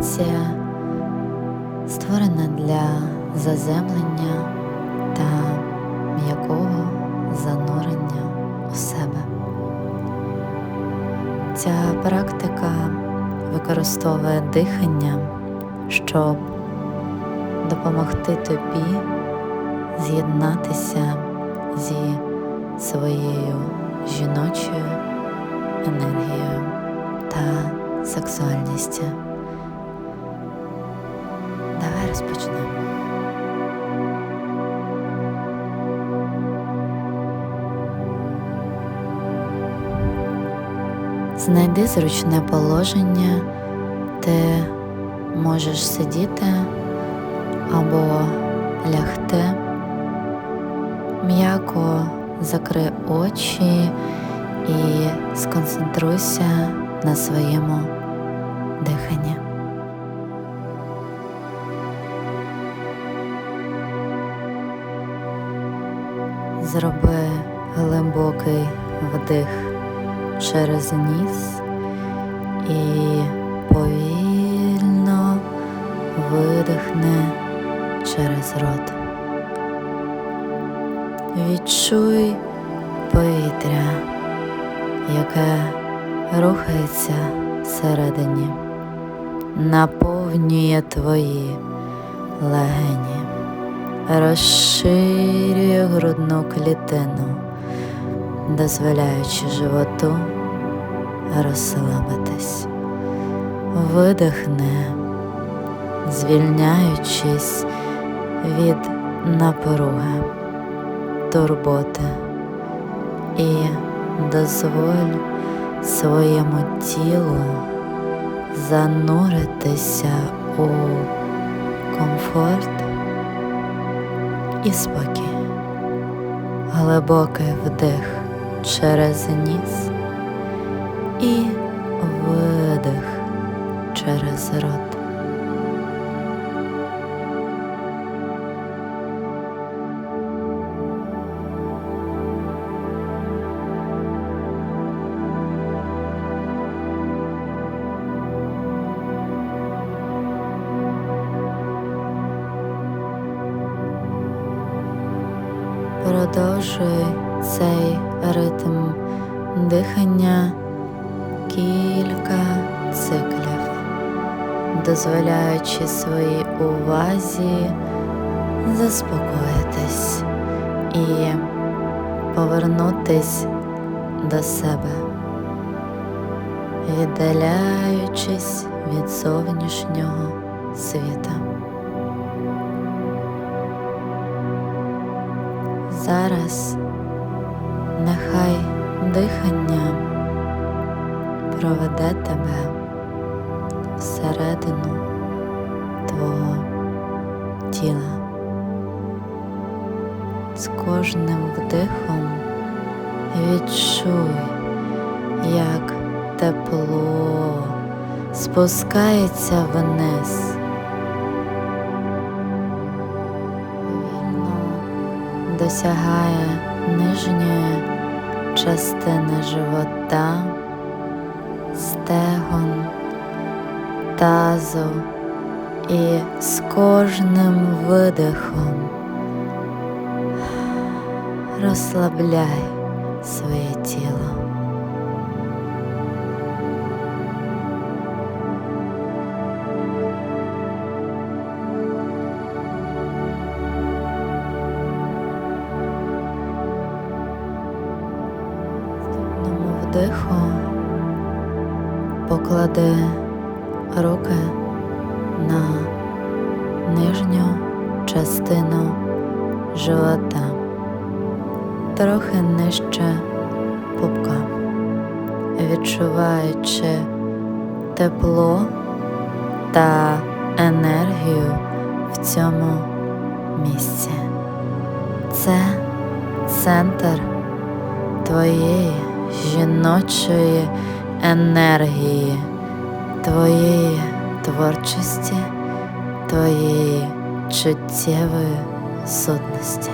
медитація створена для заземлення та м'якого занурення у себе. Ця практика використовує дихання, щоб допомогти тобі з'єднатися зі своєю жіночою енергією та сексуальністю. Розпочнемо. Знайди зручне положення, ти можеш сидіти або лягти, м'яко закри очі і сконцентруйся на своєму диханні. Зроби глибокий вдих через ніс і повільно видихни через рот. Відчуй повітря, яке рухається всередині, наповнює твої легені, розширює грудну клітину, дозволяючи животу розслабитись, видихни, звільняючись від напруги, турботи. І дозволь своєму тілу зануритися у комфорт і спокій. Глибокий вдих через ніс і видих через рот. І повернутись до себе, віддаляючись від зовнішнього світа. Зараз нехай дихання проведе тебе всередину твого тіла. Кожним вдихом відчуй, як тепло спускається вниз. Повільно досягає нижньої частини живота, стегон, тазу і з кожним видихом розслабляй своє тіло. Наступному вдиху поклади руки на нижню частину живота, трохи нижче пупка, відчуваючи тепло та енергію в цьому місці. Це центр твоєї жіночої енергії, твоєї творчості, твоєї чуттєвої сутності.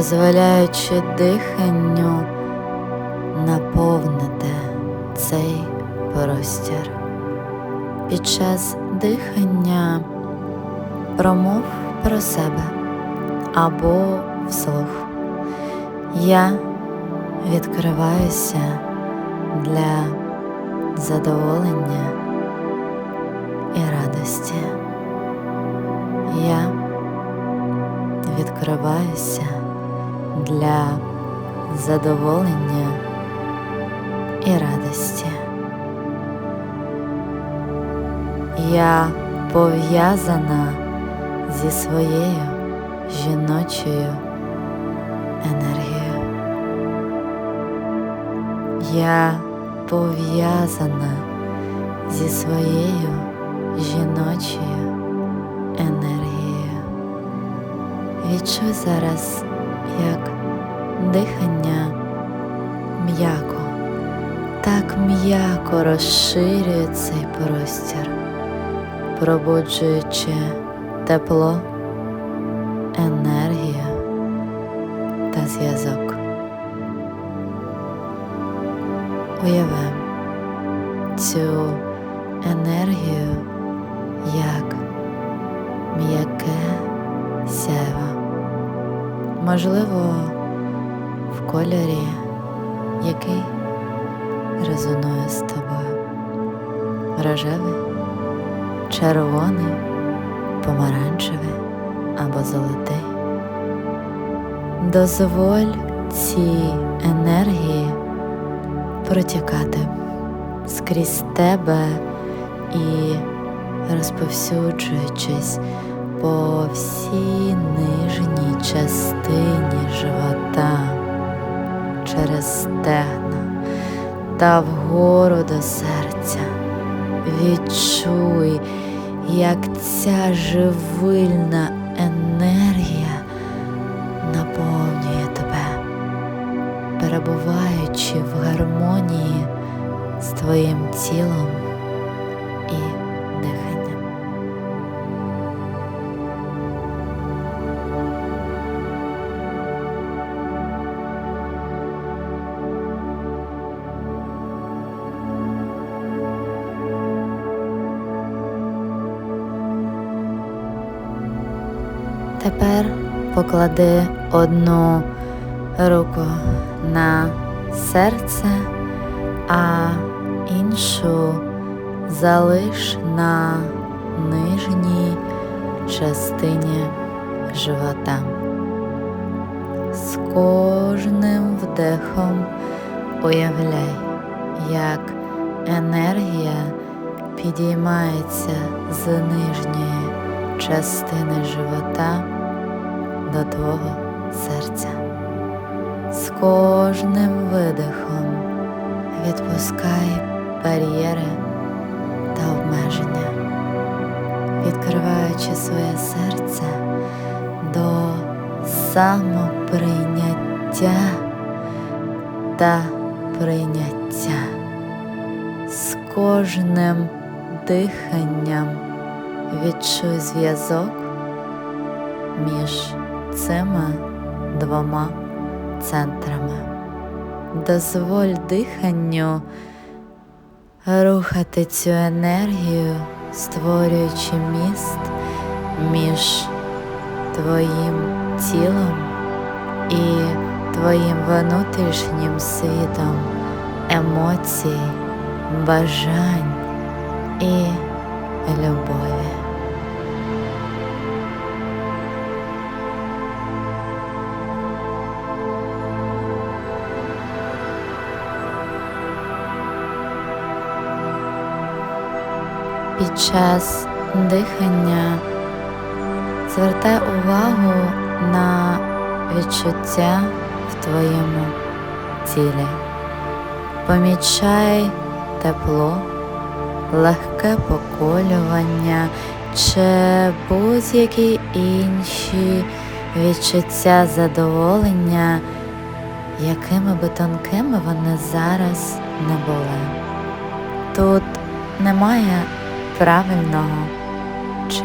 Дозволяючи диханню наповнити цей простір. Під час дихання промов про себе або вслух. Я відкриваюся для задоволення і радості. Я відкриваюся для задоволення і радості. Я пов'язана зі своєю жіночою енергією. Я пов'язана зі своєю жіночою енергією. Відчуй зараз, як дихання м'яко, так м'яко розширює цей простір, пробуджуючи тепло, енергію та зв'язок. Уяви цю енергію можливо, в кольорі, який резонує з тобою. Рожевий, червоний, помаранчевий або золотий. Дозволь цій енергії протікати скрізь тебе і розповсюджуючись по всій нижній частині живота через стегна та вгору до серця. Відчуй, як ця живильна Тепер поклади одну руку на серце, а іншу залиш на нижній частині живота. З кожним вдихом уявляй, як енергія підіймається з нижньої частини живота до твого серця. З кожним видихом відпускай бар'єри та обмеження, відкриваючи своє серце до самоприйняття та прийняття з кожним диханням відчуй зв'язок між цими двома центрами. Дозволь диханню рухати цю енергію, створюючи міст між твоїм тілом і твоїм внутрішнім світом емоцій, бажань і любові. Під час дихання звертай увагу на відчуття в твоєму тілі. Помічай тепло, легке поколювання чи будь-які інші відчуття задоволення, якими би тонкими вони зараз не були. Тут немає правильного чи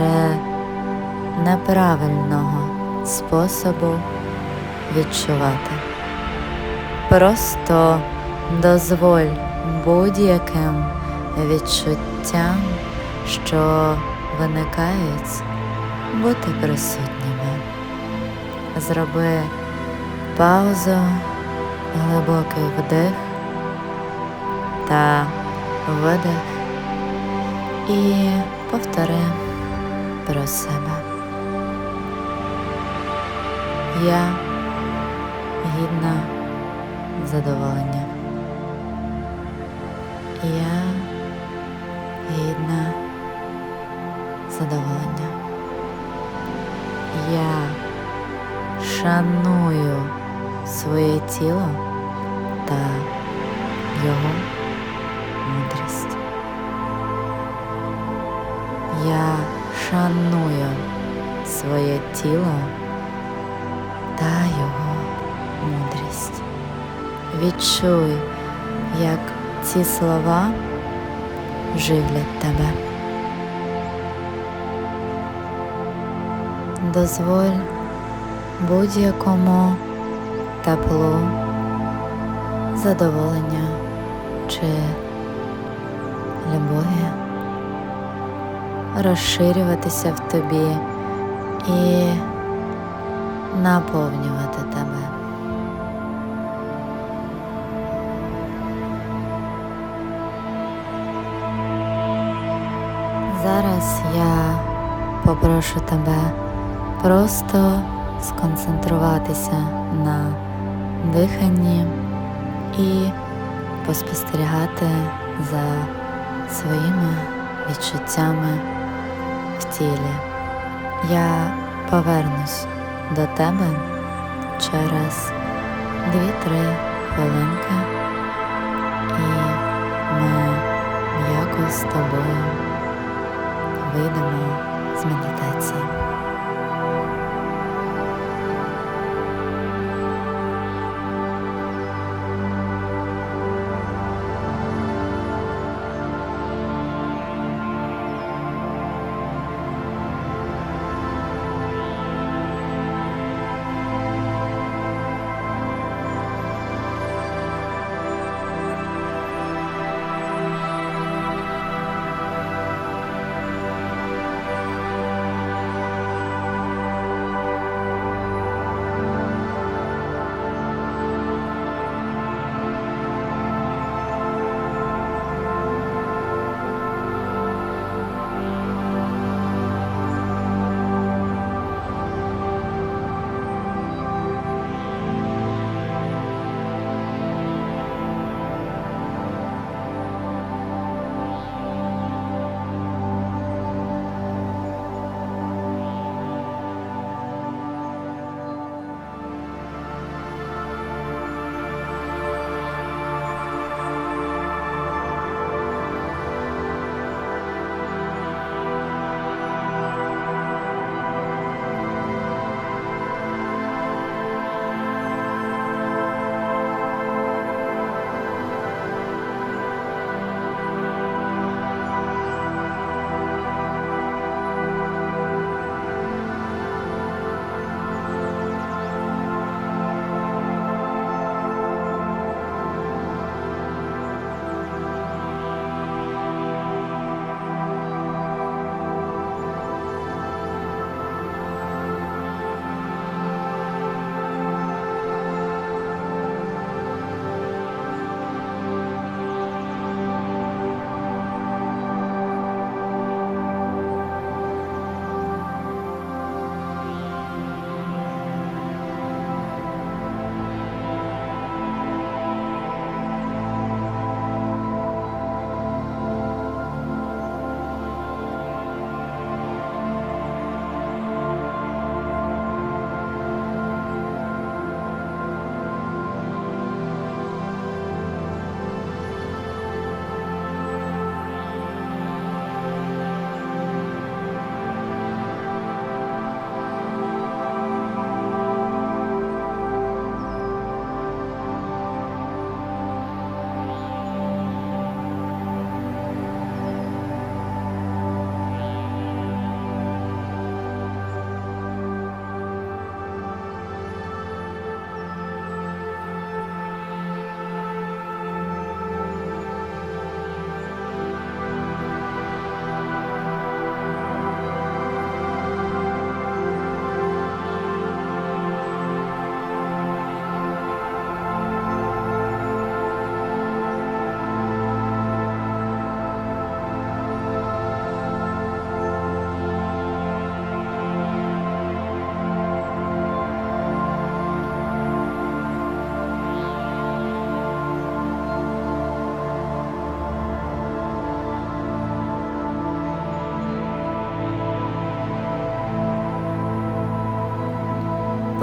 неправильного способу відчувати. Просто дозволь будь-яким відчуттям, що виникають, бути присутніми. Зроби паузу, глибокий вдих та видих і повтори про себе. Я гідна задоволення. Я гідна задоволення. Я шаную своє тіло та його мудрість. Я шаную своє тіло та його мудрість. Відчуй, як ці слова живлять тебе. Дозволь будь-якому теплу, задоволення чи любові розширюватися в тобі і наповнювати тебе. Зараз я попрошу тебе просто сконцентруватися на диханні і поспостерігати за своїми відчуттями в тілі. Я повернусь до тебе через 2-3 хвилинки, і ми м'яко з тобою вийдемо з медитації.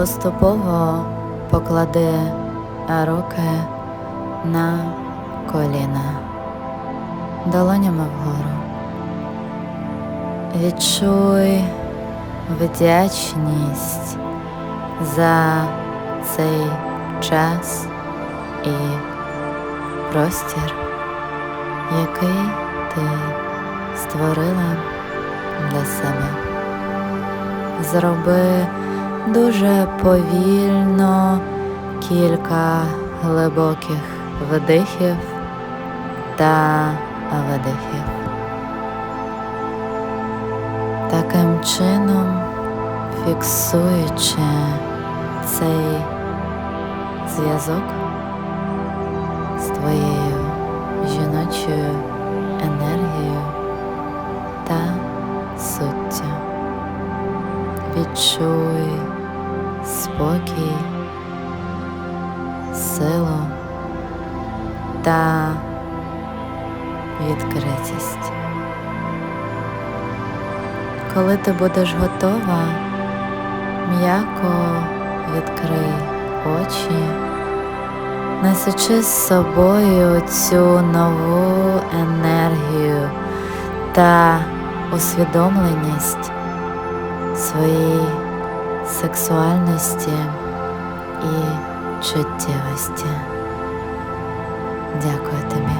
Поступово поклади руки на коліна долонями вгору. Відчуй вдячність за цей час і простір, який ти створила для себе. Зроби дуже повільно кілька глибоких вдихів та видихів. Таким чином, фіксуючи цей зв'язок з твоєю жіночою енергією та суттю. Відчуй спокій, силу та відкритість. Коли ти будеш готова, м'яко відкрий очі, несучи з собою цю нову енергію та усвідомленість своєї сексуальності і чуттєвості. Дякую тобі.